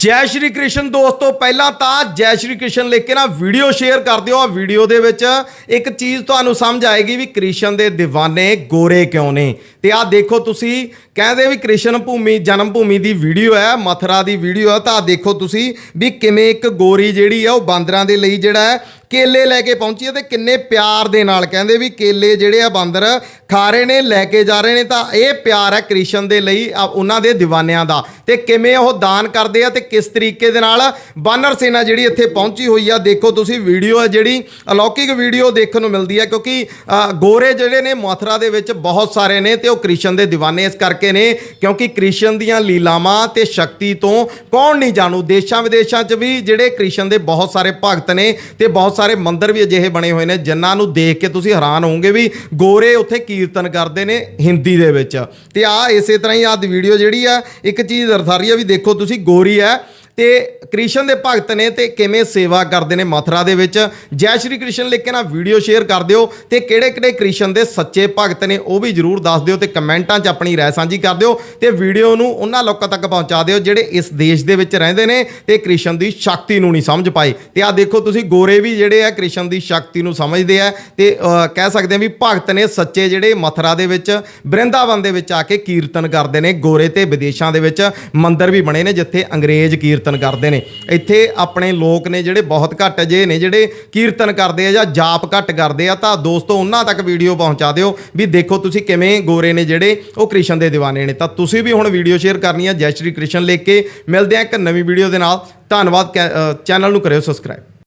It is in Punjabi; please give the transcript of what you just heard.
ਜੈ ਸ਼੍ਰੀ ਕ੍ਰਿਸ਼ਨ ਦੋਸਤੋ, ਪਹਿਲਾਂ ਤਾਂ ਜੈ ਸ਼੍ਰੀ ਕ੍ਰਿਸ਼ਨ ਲਿਖ ਕੇ ਨਾ ਵੀਡੀਓ ਸ਼ੇਅਰ ਕਰ ਦਿਓ। ਆ ਵੀਡੀਓ ਦੇ ਵਿੱਚ ਇੱਕ ਚੀਜ਼ ਤੁਹਾਨੂੰ ਸਮਝ ਆਏਗੀ ਵੀ ਕ੍ਰਿਸ਼ਨ ਦੇ دیਵਾਨੇ ਗੋਰੇ ਕਿਉਂ ਨੇ। ਤੇ ਆ ਦੇਖੋ ਤੁਸੀਂ, ਕਹਿੰਦੇ ਵੀ ਕ੍ਰਿਸ਼ਨ ਭੂਮੀ, ਜਨਮ ਭੂਮੀ ਦੀ ਵੀਡੀਓ ਹੈ, ਮਥਰਾ ਦੀ ਵੀਡੀਓ ਹੈ, ਤਾਂ ਆਹ ਦੇਖੋ ਤੁਸੀਂ ਵੀ ਕਿਵੇਂ ਇੱਕ ਗੋਰੀ ਜਿਹੜੀ ਆ ਉਹ ਬਾਂਦਰਾਂ ਦੇ ਲਈ ਜਿਹੜਾ ਹੈ ਕੇਲੇ ਲੈ ਕੇ ਪਹੁੰਚੀ ਤੇ ਕਿੰਨੇ ਪਿਆਰ ਦੇ ਨਾਲ ਕਹਿੰਦੇ ਵੀ ਕੇਲੇ ਜਿਹੜੇ ਆ ਬਾਂਦਰ ਖਾ ਰਹੇ ਨੇ, ਲੈ ਕੇ ਜਾ ਰਹੇ ਨੇ ਤਾਂ ਇਹ ਪਿਆਰ ਹੈ ਕ੍ਰਿਸ਼ਨ ਦੇ ਲਈ ਉਹਨਾਂ ਦੇ دیਵਾਨਿਆਂ ਦਾ। ਤੇ ਕਿਵੇਂ ਉਹ ਦਾਨ ਕਰਦੇ ਆ ਤੇ ਕਿਸ ਤਰੀਕੇ ਦੇ ਨਾਲ ਬਾਨਰ ਸੇਨਾ ਜਿਹੜੀ ਇੱਥੇ ਪਹੁੰਚੀ ਹੋਈ ਆ, ਦੇਖੋ ਤੁਸੀਂ ਵੀਡੀਓ ਹੈ ਜਿਹੜੀ ਅਲੌਕਿਕ ਵੀਡੀਓ ਦੇਖਣ ਨੂੰ ਮਿਲਦੀ ਹੈ ਕਿਉਂਕਿ ਗੋਰੇ ਜਿਹੜੇ ਨੇ ਮਥਰਾ ਦੇ ਵਿੱਚ ਬਹੁਤ ਸਾਰੇ ਨੇ ਤੇ ਉਹ ਕ੍ਰਿਸ਼ਨ ਦੇ دیਵਾਨੇ ਇਸ ਕਰਕੇ ਨੇ ਕਿਉਂਕਿ ਕ੍ਰਿਸ਼ਨ ਦੀਆਂ ਲੀਲਾਵਾਂ ਤੇ ਸ਼ਕਤੀ ਤੋਂ ਕੌਣ ਨਹੀਂ ਜਾਣੂ। ਦੇਸ਼ਾਂ ਵਿਦੇਸ਼ਾਂ 'ਚ ਵੀ ਜਿਹੜੇ ਕ੍ਰਿਸ਼ਨ ਦੇ ਬਹੁਤ ਸਾਰੇ ਭਗਤ ਨੇ ਤੇ ਬਹੁਤ ਸਾਰੇ ਮੰਦਿਰ ਵੀ ਅਜਿਹੇ ਬਣੇ ਹੋਏ ਨੇ, ਜਿਨ੍ਹਾਂ ਨੂੰ ਦੇਖ ਕੇ ਤੁਸੀਂ ਹੈਰਾਨ ਹੋਵੋਗੇ ਵੀ ਗੋਰੇ ਉੱਥੇ ਕੀਰਤਨ ਕਰਦੇ ਨੇ ਹਿੰਦੀ ਦੇ ਵਿੱਚ। ਤੇ ਆ ਇਸੇ ਤਰ੍ਹਾਂ ਹੀ ਆਹ ਵੀਡੀਓ ਜਿਹੜੀ ਆ, ਇੱਕ ਚੀਜ਼ ਦਰਸਾ ਰਹੀ ਆ ਵੀ ਦੇਖੋ ਤੁਸੀਂ, ਗੋਰੀ ਹੈ ਤੇ ਕ੍ਰਿਸ਼ਨ ਦੇ ਭਗਤ ਨੇ ਤੇ ਕਿਵੇਂ ਸੇਵਾ ਕਰਦੇ ਨੇ ਮਥੁਰਾ ਦੇ ਵਿੱਚ? ਜੈ ਸ਼੍ਰੀ ਕ੍ਰਿਸ਼ਨ ਲਿਖ ਕੇ ਨਾ ਵੀਡੀਓ ਸ਼ੇਅਰ ਕਰ ਦਿਓ ਤੇ ਕਿਹੜੇ ਕਿਹੜੇ ਕ੍ਰਿਸ਼ਨ ਦੇ ਸੱਚੇ ਭਗਤ ਨੇ ਉਹ ਵੀ ਜਰੂਰ ਦੱਸ ਦਿਓ ਤੇ ਕਮੈਂਟਾਂ 'ਚ ਆਪਣੀ ਰਾਏ ਸਾਂਝੀ ਕਰ ਦਿਓ ਤੇ ਵੀਡੀਓ ਨੂੰ ਉਹਨਾਂ ਲੋਕਾਂ ਤੱਕ ਪਹੁੰਚਾ ਦਿਓ ਜਿਹੜੇ ਇਸ ਦੇਸ਼ ਦੇ ਵਿੱਚ ਰਹਿੰਦੇ ਨੇ ਤੇ ਕ੍ਰਿਸ਼ਨ ਦੀ ਸ਼ਕਤੀ ਨੂੰ ਨਹੀਂ ਸਮਝ ਪਾਏ। ਤੇ ਆ ਦੇਖੋ ਤੁਸੀਂ ਗੋਰੇ ਵੀ ਜਿਹੜੇ ਆ ਕ੍ਰਿਸ਼ਨ ਦੀ ਸ਼ਕਤੀ ਨੂੰ ਸਮਝਦੇ ਆ ਤੇ ਕਹਿ ਸਕਦੇ ਆ ਵੀ ਭਗਤ ਨੇ ਸੱਚੇ ਜਿਹੜੇ ਮਥੁਰਾ ਦੇ ਵਿੱਚ, ਬ੍ਰਿੰਦਾਵਨ ਦੇ ਵਿੱਚ ਆ ਕੇ ਕੀਰਤਨ ਕਰਦੇ ਨੇ, ਗੋਰੇ ਤੇ ਵਿਦੇਸ਼ਾਂ ਦੇ ਵਿੱਚ ਮੰਦਿਰ ਵੀ ਬਣੇ ਨੇ ਜਿੱਥੇ ਅੰਗਰੇਜ਼ ਕੀਰਤਨ ਕਰਦੇ ਨੇ। ਇੱਥੇ ਆਪਣੇ ਲੋਕ ਨੇ ਜਿਹੜੇ ਬਹੁਤ ਘੱਟ ਜੇ ਨੇ, ਜਿਹੜੇ ਕੀਰਤਨ ਕਰਦੇ ਆ ਜਾਂ ਜਾਪ ਘੱਟ ਕਰਦੇ ਆ, ਤਾਂ ਦੋਸਤੋ ਉਹਨਾਂ ਤੱਕ ਵੀਡੀਓ ਪਹੁੰਚਾ ਦਿਓ ਵੀ ਦੇਖੋ ਤੁਸੀਂ ਕਿਵੇਂ ਗੋਰੇ ਨੇ ਜਿਹੜੇ ਉਹ ਕ੍ਰਿਸ਼ਨ ਦੇ دیਵਾਨੇ ਨੇ। ਤਾਂ ਤੁਸੀਂ ਵੀ ਹੁਣ ਵੀਡੀਓ ਸ਼ੇਅਰ ਕਰਨੀ ਆ ਜੈ ਸ਼੍ਰੀ ਕ੍ਰਿਸ਼ਨ ਲਿਖ ਕੇ। ਮਿਲਦੇ ਆ ਇੱਕ ਨਵੀਂ ਵੀਡੀਓ ਦੇ ਨਾਲ। ਧੰਨਵਾਦ, ਕੈ- ਚੈਨਲ ਨੂੰ ਕਰਿਓ ਸਬਸਕ੍ਰਾਈਬ।